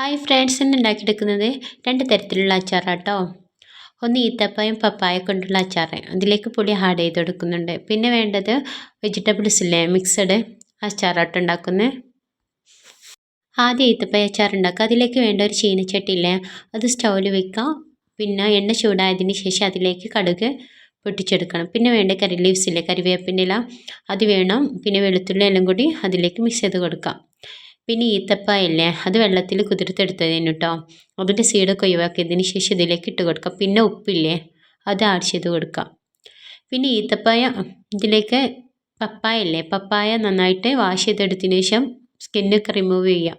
Hi friends ഇന്ന് ഉണ്ടാക്കിയെടുക്കുന്നത് രണ്ട് തരത്തിലുള്ള അച്ചാറാട്ടോ. ഒന്ന് ഈത്തപ്പയും പപ്പായ കൊണ്ടുള്ള അച്ചാർ അതിലേക്ക് പൊടി ആഡ് ചെയ്ത് കൊടുക്കുന്നുണ്ട്. പിന്നെ വേണ്ടത് വെജിറ്റബിൾസ് ഇല്ലേ മിക്സഡ് അച്ചാറാട്ടോ ഉണ്ടാക്കുന്നത് ആദ്യം ഈത്തപ്പയ അച്ചാർ ഉണ്ടാക്കുക. അതിലേക്ക് വേണ്ട ഒരു ചീനച്ചട്ടി ഇല്ലേ അത് സ്റ്റൗവിൽ വെക്കുക. പിന്നെ എണ്ണ ചൂടായതിന് ശേഷം അതിലേക്ക് കടുക് പൊട്ടിച്ചെടുക്കണം. പിന്നെ വേണ്ട കറി ലീവ്സ് ഇല്ലേ കറിവേപ്പിന്റെ ഇല അത് വേണം. പിന്നെ വെളുത്തുള്ളി എല്ലാം കൂടി അതിലേക്ക് മിക്സ് ചെയ്ത് കൊടുക്കാം. പിന്നെ ഈത്തപ്പായല്ലേ അത് വെള്ളത്തിൽ കുതിർത്തെടുത്തതിന് കേട്ടോ അതിന്റെ സീഡൊക്കെ ഒഴിവാക്കിയതിന് ശേഷം ഇതിലേക്ക് ഇട്ട് കൊടുക്കാം. പിന്നെ ഉപ്പില്ലേ? അത് ആഡ് ചെയ്ത് കൊടുക്കാം. പിന്നെ ഈത്തപ്പായ ഇതിലേക്ക് പപ്പായ ഇല്ലേ? പപ്പായ നന്നായിട്ട് വാഷ് ചെയ്തെടുത്തതിന് ശേഷം സ്കിന്നൊക്കെ റിമൂവ് ചെയ്യാം.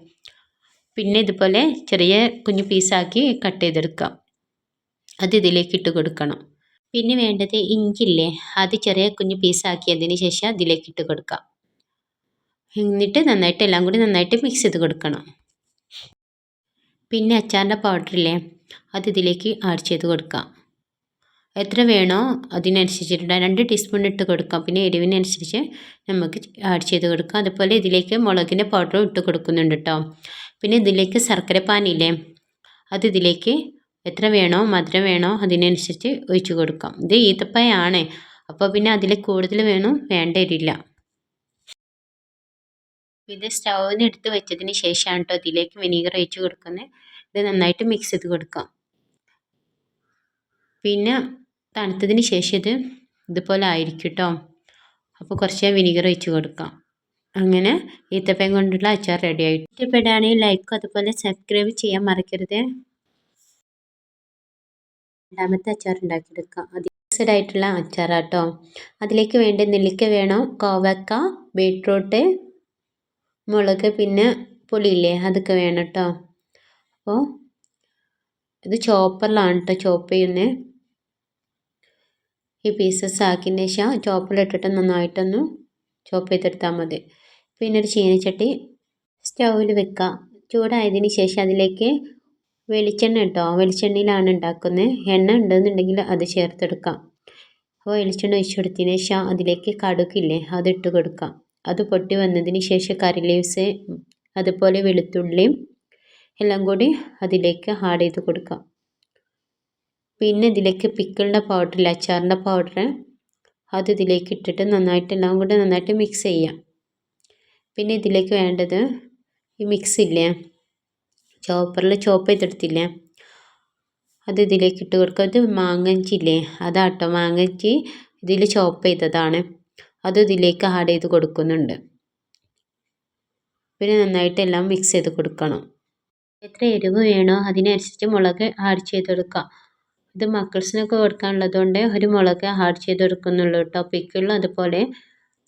പിന്നെ ഇതുപോലെ ചെറിയ കുഞ്ഞു പീസാക്കി കട്ട് ചെയ്തെടുക്കാം. അത് ഇതിലേക്ക് ഇട്ട് കൊടുക്കണം. പിന്നെ വേണ്ടത് ഇഞ്ചില്ലേ? അത് ചെറിയ കുഞ്ഞു പീസാക്കിയതിന് ശേഷം അതിലേക്ക് ഇട്ട് കൊടുക്കാം. എന്നിട്ട് നന്നായിട്ട് എല്ലാം കൂടി നന്നായിട്ട് മിക്സ് ചെയ്ത് കൊടുക്കണം. പിന്നെ അച്ചാറിന്റെ പൗഡറില്ലേ അത് ഇതിലേക്ക് ആഡ് ചെയ്ത് കൊടുക്കാം. എത്ര വേണോ അതിനനുസരിച്ചിട്ട് രണ്ട് ടീസ്പൂൺ ഇട്ട് കൊടുക്കാം. പിന്നെ എരിവിനനുസരിച്ച് നമുക്ക് ആഡ് ചെയ്ത് കൊടുക്കാം. അതുപോലെ ഇതിലേക്ക് മുളകിന്റെ പൗഡറും ഇട്ട് കൊടുക്കുന്നുണ്ട് കേട്ടോ പിന്നെ ഇതിലേക്ക് ശർക്കര പാനില്ലേ അത് ഇതിലേക്ക് എത്ര വേണോ മധുരം വേണോ അതിനനുസരിച്ച് ഒഴിച്ചു കൊടുക്കാം. ഇത് ഈത്തപ്പയാണ് അപ്പോൾ പിന്നെ അതിൽ കൂടുതൽ വേണം വേണ്ട വരില്ല ഇത് സ്റ്റൗവിന് എടുത്ത് വെച്ചതിന് ശേഷമാണ് കേട്ടോ ഇതിലേക്ക് വിനീഗർ ഒഴിച്ച് കൊടുക്കുന്നത്. ഇത് നന്നായിട്ട് മിക്സ് ചെയ്ത് കൊടുക്കാം. പിന്നെ തണുത്തതിന് ശേഷം ഇത് ഇതുപോലെ ആയിരിക്കും കേട്ടോ അപ്പോൾ കുറച്ച് വിനീഗർ ഒഴിച്ച് കൊടുക്കാം. അങ്ങനെ ഈത്തപ്പയം കൊണ്ടുള്ള അച്ചാർ റെഡി ആയിട്ട് ഇഷ്ടപ്പെടുകയാണെങ്കിൽ ലൈക്കും അതുപോലെ സബ്സ്ക്രൈബ് ചെയ്യാൻ മറക്കരുത്. രണ്ടാമത്തെ അച്ചാർ ഉണ്ടാക്കിയെടുക്കാം. അത് മിക്സഡ് ആയിട്ടുള്ള അച്ചാറാട്ടോ അതിലേക്ക് വേണ്ട നെല്ലിക്ക വേണം കോവക്ക ബീട്രൂട്ട് മുളക് പിന്നെ പുളിയില്ലേ? അതൊക്കെ വേണം കേട്ടോ അപ്പോൾ ഇത് ചോപ്പറിലാണ് കേട്ടോ ചോപ്പ് ചെയ്യുന്നത് ഈ പീസസ് ആക്കിയതിന് ശേഷം ചോപ്പിലിട്ടിട്ട് നന്നായിട്ടൊന്ന് ചോപ്പ് ചെയ്തെടുത്താൽ മതി. പിന്നെ ഒരു ചീനച്ചട്ടി സ്റ്റൗവിൽ വെക്കുക. ചൂടായതിന് ശേഷം അതിലേക്ക് വെളിച്ചെണ്ണ കേട്ടോ വെളിച്ചെണ്ണയിലാണ് ഉണ്ടാക്കുന്നത്. എണ്ണ ഉണ്ടെന്നുണ്ടെങ്കിൽ അത് ചേർത്തെടുക്കാം. അപ്പോൾ വെളിച്ചെണ്ണ ഒഴിച്ചു കൊടുത്തതിന് ശേഷം അതിലേക്ക് കടുക്കില്ലേ അതിട്ട് കൊടുക്കാം. അത് പൊട്ടി വന്നതിന് ശേഷം കറി ലീവ്സ് അതുപോലെ വെളുത്തുള്ളിയും എല്ലാം കൂടി അതിലേക്ക് ആഡ് ചെയ്ത് കൊടുക്കാം. പിന്നെ ഇതിലേക്ക് പിക്കിളിന്റെ പൗഡർ അച്ചാറിന്റെ പൗഡർ അത് ഇതിലേക്ക് ഇട്ടിട്ട് നന്നായിട്ട് എല്ലാം കൂടി നന്നായിട്ട് മിക്സ് ചെയ്യാം. പിന്നെ ഇതിലേക്ക് വേണ്ടത് ഈ മിക്സ് ഇല്ലേ? ചോപ്പറിൽ ചോപ്പ് ചെയ്തെടുത്തില്ലേ? അത് ഇതിലേക്ക് ഇട്ട് കൊടുക്കുക. ഇത് മാങ്ങഞ്ചി ഇല്ലേ അതാട്ടോ മാങ്ങഞ്ചി ഇതിൽ ചോപ്പ് ചെയ്തതാണ്. അത് ഇതിലേക്ക് ആഡ് ചെയ്ത് കൊടുക്കുന്നുണ്ട്. പിന്നെ നന്നായിട്ട് എല്ലാം മിക്സ് ചെയ്ത് കൊടുക്കണം. എത്ര എരിവ് വേണോ അതിനനുസരിച്ച് മുളക് ആഡ് ചെയ്ത് കൊടുക്കുക ഇത് മക്കൾസിനൊക്കെ കൊടുക്കാനുള്ളത് കൊണ്ട് ഒരു മുളക് ആഡ് ചെയ്ത് കൊടുക്കുന്നുള്ളൂ കേട്ടോ. പിക്കിളും അതുപോലെ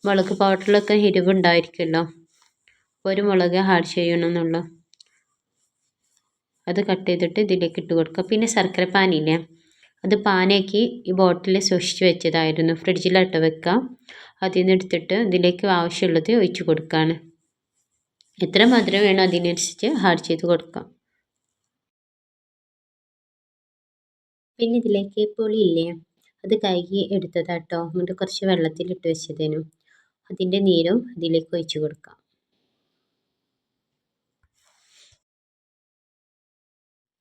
മുളക് പൗഡറിലൊക്കെ എരിവ് ഉണ്ടായിരിക്കുമല്ലോ ഒരു മുളക് ആഡ് ചെയ്യണമെന്നുള്ളൂ. അത് കട്ട് ചെയ്തിട്ട് ഇതിലേക്ക് ഇട്ട് കൊടുക്കുക പിന്നെ ശർക്കര പാനില്ലേ? അത് പാനാക്കി ഈ ബോട്ടിൽ സൂക്ഷിച്ച് വെച്ചതായിരുന്നു. ഫ്രിഡ്ജിലിട്ട് വെക്കുക അതിൽ നിന്ന് എടുത്തിട്ട് ഇതിലേക്ക് ആവശ്യമുള്ളത് ഒഴിച്ച് കൊടുക്കുകയാണ് എത്ര മധുരം വേണോ അതിനനുസരിച്ച് ഹാർഡ് ചെയ്ത് കൊടുക്കാം. പിന്നെ ഇതിലേക്ക് പുളിയില്ലേ അത് കഴുകി എടുത്തതാട്ടോ. എന്നിട്ട് കുറച്ച് വെള്ളത്തിലിട്ട് വെച്ചതേനു. അതിന്റെ നീരും ഇതിലേക്ക് ഒഴിച്ചു കൊടുക്കാം.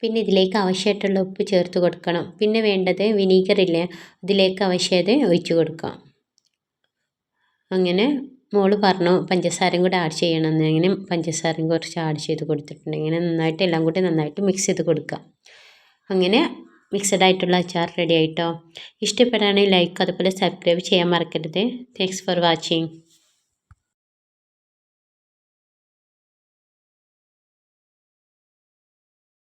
പിന്നെ ഇതിലേക്ക് ആവശ്യമായിട്ടുള്ള ഉപ്പ് ചേർത്ത് കൊടുക്കണം. പിന്നെ വേണ്ടത് വിനീഗറില്ലേ? അതിലേക്ക് ആവശ്യമായത് ഒഴിച്ചു കൊടുക്കാം. അങ്ങനെ മോൾ പറഞ്ഞു പഞ്ചസാരയും കൂടെ ആഡ് ചെയ്യണമെന്ന്. അങ്ങനെ പഞ്ചസാരയും കുറച്ച് ആഡ് ചെയ്ത് കൊടുത്തിട്ടുണ്ട്. ഇങ്ങനെ നന്നായിട്ട് എല്ലാം കൂടി നന്നായിട്ട് മിക്സ് ചെയ്ത് കൊടുക്കുക. അങ്ങനെ മിക്സഡ് ആയിട്ടുള്ള അച്ചാർ റെഡി ആയിട്ടോ. ഇഷ്ടപ്പെടുകയാണെങ്കിൽ ലൈക്ക് അതുപോലെ സബ്സ്ക്രൈബ് ചെയ്യാൻ മറക്കരുത്. Thanks for watching